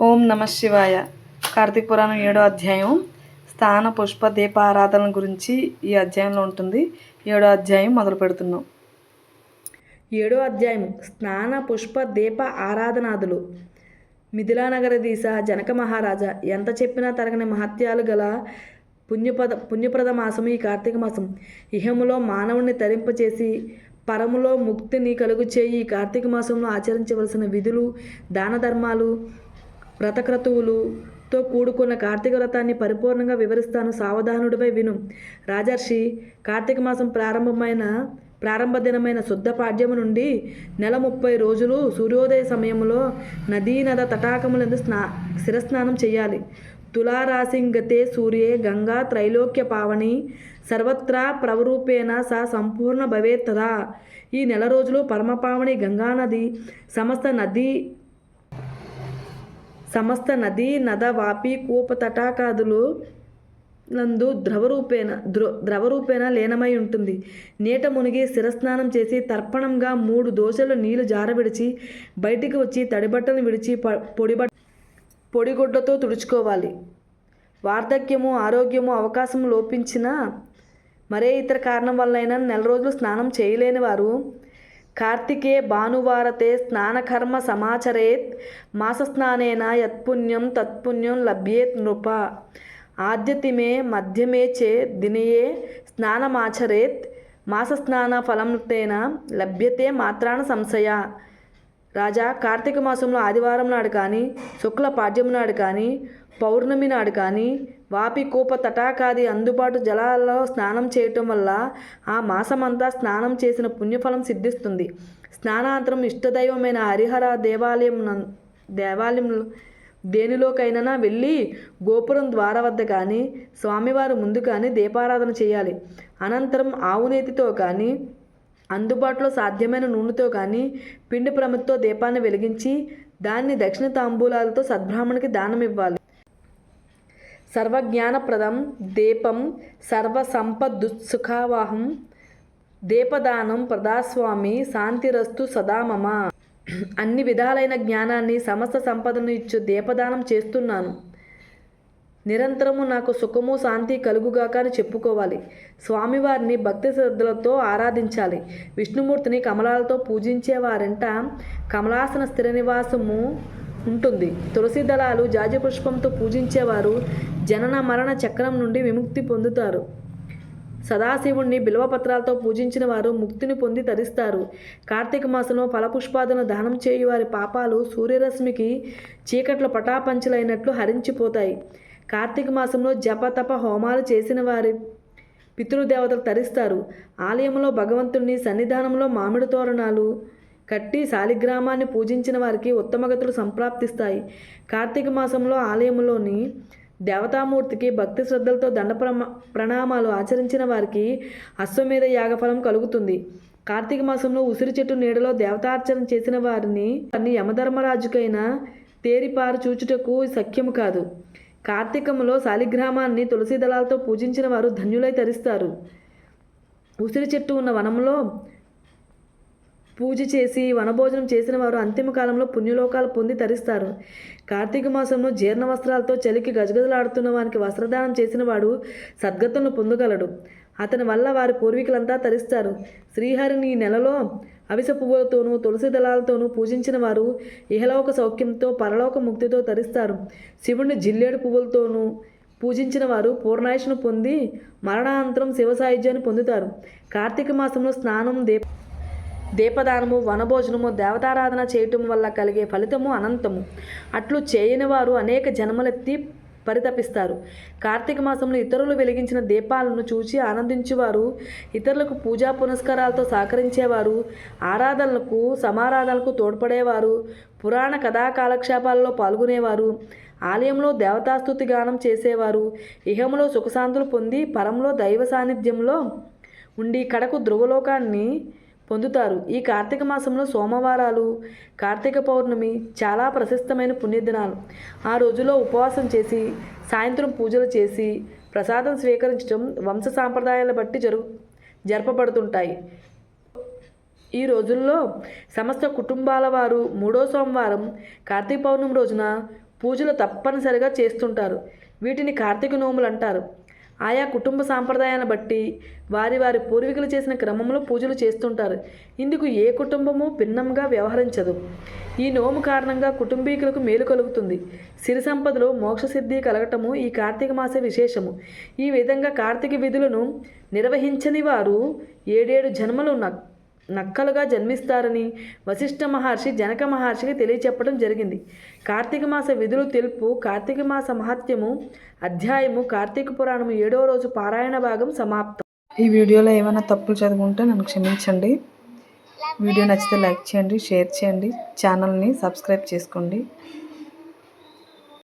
ఓం నమ శివాయ. కార్తీక పురాణం ఏడో అధ్యాయం. స్థాన పుష్ప దీప ఆరాధన గురించి ఈ అధ్యాయంలో ఉంటుంది. ఏడో అధ్యాయం మొదలు పెడుతున్నాం. ఏడో అధ్యాయం. స్నాన పుష్ప దీప ఆరాధనాదులు. మిథిలానగరదీశ జనక మహారాజా ఎంత చెప్పినా తరగని మహత్యాలు గల పుణ్యపద పుణ్యప్రద మాసము ఈ కార్తీక మాసం. ఇహములో మానవుణ్ణి తరింపచేసి పరములో ముక్తిని కలుగు చేయి ఈ కార్తీక మాసంలో ఆచరించవలసిన విధులు దాన ధర్మాలు వ్రతక్రతువులుతో కూడుకున్న కార్తీక వ్రతాన్ని పరిపూర్ణంగా వివరిస్తాను. సావధానుడిపై విను. రాజర్షి కార్తీక మాసం ప్రారంభమైన ప్రారంభ దినమైన శుద్ధ పాడ్యము నుండి నెల ముప్పై రోజులు సూర్యోదయ సమయంలో నదీ నద తటాకములందు స్నా శిరస్నానం చేయాలి. తులారాసింగతే సూర్యే గంగా త్రైలోక్య పావని సర్వత్రా ప్రవరూపేణ సా సంపూర్ణ భవేత్తదా. ఈ నెల రోజులు పరమపావని గంగానది సమస్త నదీ సమస్త నదీ నద వాపి కూప తటాకాదులు నందు ద్రవరూపేణ ద్రో ద్రవరూపేణ లీనమై ఉంటుంది. నీట మునిగి శిరస్నానం చేసి తర్పణంగా మూడు దోశలు నీళ్ళు జారవిడిచి బయటికి వచ్చి తడిబట్టను విడిచి ప- పొడిబట్ట పొడిగుడ్డతో తుడుచుకోవాలి. వార్ధక్యము ఆరోగ్యము అవకాశం లోపించినా మరే ఇతర కారణం వల్లైనా నెల రోజులు స్నానం చేయలేని వారు కార్తికే భానువారతే స్నానకర్మ సమాచరేత్ మాసస్నానేన యత్పుణ్యం తత్పుణ్యం లభ్యేత్ నృప. ఆద్యతిమే మధ్యమే చే దినయే స్నానమాచరేత్ మాసస్నాన ఫలం లభ్యతే మాత్రాన సంశయ. రాజా కార్తీక మాసంలో ఆదివారం నాడు కానీ శుక్ల పాడ్యం నాడు కానీ పౌర్ణమి నాడు కానీ వాపి కూప తటాకాది అందుబాటు జలాల్లో స్నానం చేయటం వల్ల ఆ మాసమంతా స్నానం చేసిన పుణ్యఫలం సిద్ధిస్తుంది. స్నానాంతరం ఇష్టదైవమైన హరిహర దేవాలయం దేవాలయం దేనిలోకైనా వెళ్ళి గోపురం ద్వార వద్ద కానీ స్వామివారి ముందు కానీ దీపారాధన చేయాలి. అనంతరం ఆవునేతితో కానీ అందుబాటులో సాధ్యమైన నూనెతో కానీ పిండి ప్రమిదతో దీపాన్ని వెలిగించి దాన్ని దక్షిణ తాంబూలాలతో సద్బ్రాహ్మణికి దానం ఇవ్వాలి సర్వజ్ఞానప్రదం దీపం సర్వసంపదుత్సుఖావాహం దీపదానం ప్రదాస్వామి శాంతిరస్తు సదా మమ. అన్ని విధాలైన జ్ఞానాన్ని సమస్త సంపదను ఇచ్చు దీపదానం చేస్తున్నాను. నిరంతరము నాకు సుఖము శాంతి కలుగుగాక అని చెప్పుకోవాలి. స్వామివారిని భక్తి శ్రద్ధలతో ఆరాధించాలి. విష్ణుమూర్తిని కమలాలతో పూజించేవారంట. కమలాసన స్థిర నివాసము ఉంటుంది. తులసి దళాలు జాజి పుష్పంతో పూజించేవారు జనన మరణ చక్రం నుండి విముక్తి పొందుతారు. సదాశివుణ్ణి బిల్వపత్రాలతో పూజించిన వారు ముక్తిని పొంది తరిస్తారు. కార్తీక మాసంలో ఫలపుష్పాదులను దానం చేయు వారి పాపాలు సూర్యరశ్మికి చీకట్లు పటాపంచలైనట్లు హరించిపోతాయి. కార్తీక మాసంలో జప తప హోమాలు చేసిన వారి పితృదేవతలు తరిస్తారు. ఆలయంలో భగవంతుణ్ణి సన్నిధానంలో మామిడి తోరణాలు కట్టి శాలిగ్రామాన్ని పూజించిన వారికి ఉత్తమగతులు సంప్రాప్తిస్తాయి. కార్తీక మాసంలో ఆలయంలోని దేవతామూర్తికి భక్తి శ్రద్ధలతో దండ ప్రణామాలు ఆచరించిన వారికి అశ్వమేధ యాగఫలం కలుగుతుంది. కార్తీక మాసంలో ఉసిరి చెట్టు నీడలో దేవతార్చన చేసిన వారిని వారిని యమధర్మరాజుకైనా తేరిపారు చూచుటకు సఖ్యము కాదు. కార్తీకములో శాలిగ్రామాన్ని తులసి దళాలతో పూజించిన వారు ధన్యులై తరిస్తారు. ఉసిరి చెట్టు ఉన్న వనంలో పూజ చేసి వనభోజనం చేసిన వారు అంతిమ కాలంలో పుణ్యలోకాలు పొంది తరిస్తారు. కార్తీక మాసంలో జీర్ణ వస్త్రాలతో చలికి గజగజలాడుతున్న వానికి వస్త్రదానం చేసిన వాడు సద్గతులను పొందగలడు. అతని వల్ల వారి పూర్వీకులంతా తరిస్తారు. శ్రీహరిని ఈ నెలలో అవిస పువ్వులతోనూ తులసి దళాలతోనూ పూజించిన వారు ఇహలోక సౌఖ్యంతో పరలోక ముక్తితో తరిస్తారు. శివుణ్ణి జిల్లేడు పువ్వులతోనూ పూజించిన వారు పూర్ణాయుషను పొంది మరణానంతరం శివ సాయుధ్యాన్ని పొందుతారు. కార్తీక మాసంలో స్నానం దీప దీపదానము వనభోజనము దేవతారాధన చేయటం వల్ల కలిగే ఫలితము అనంతము. అట్లు చేయని వారు అనేక జన్మలెత్తి పరితపిస్తారు. కార్తీక మాసంలో ఇతరులు వెలిగించిన దీపాలను చూసి ఆనందించేవారు ఇతరులకు పూజా పునస్కారాలతో సహకరించేవారు ఆరాధనలకు సమారాధనలకు తోడ్పడేవారు పురాణ కథా కాలక్షేపాలలో పాల్గొనేవారు ఆలయంలో దేవతాస్తుతి గానం చేసేవారు ఇహంలో సుఖశాంతులు పొంది పరంలో దైవ సాన్నిధ్యంలో ఉండి కడకు ధ్రువలోకాన్ని పొందుతారు. ఈ కార్తీక మాసంలో సోమవారాలు కార్తీక పౌర్ణమి చాలా ప్రశస్తమైన పుణ్యదినాలు. ఆ రోజుల్లో ఉపవాసం చేసి సాయంత్రం పూజలు చేసి ప్రసాదం స్వీకరించడం వంశ సాంప్రదాయాల బట్టి జరుగు జరపబడుతుంటాయి. ఈ రోజుల్లో సమస్త కుటుంబాల వారు మూడో సోమవారం కార్తీక పౌర్ణమి రోజున పూజలు తప్పనిసరిగా చేస్తుంటారు. వీటిని కార్తీక నోములు అంటారు. ఆయా కుటుంబ సాంప్రదాయాన్ని బట్టి వారి వారి పూర్వీకులు చేసిన క్రమంలో పూజలు చేస్తుంటారు. ఇందుకు ఏ కుటుంబము భిన్నంగా వ్యవహరించదు. ఈ నోము కారణంగా కుటుంబీకులకు మేలు కలుగుతుంది. సిరి సంపదలు మోక్షసిద్ధి కలగటము ఈ కార్తీక మాస విశేషము. ఈ విధంగా కార్తీక విధులను నిర్వహించని వారు ఏడేడు జన్మలు ఉన్న నక్కలుగా జన్మిస్తారని వశిష్ఠ మహర్షి జనక మహర్షికి తెలియచెప్పడం జరిగింది. కార్తీక మాస విధులు తెలుపు కార్తీక మాస మహత్యము అధ్యాయము కార్తీక పురాణము ఏడవ రోజు పారాయణ భాగం సమాప్తం. ఈ వీడియోలో ఏమైనా తప్పులు చదువుకుంటే నన్ను క్షమించండి. వీడియో నచ్చితే లైక్ చేయండి షేర్ చేయండి ఛానల్ని సబ్స్క్రైబ్ చేసుకోండి.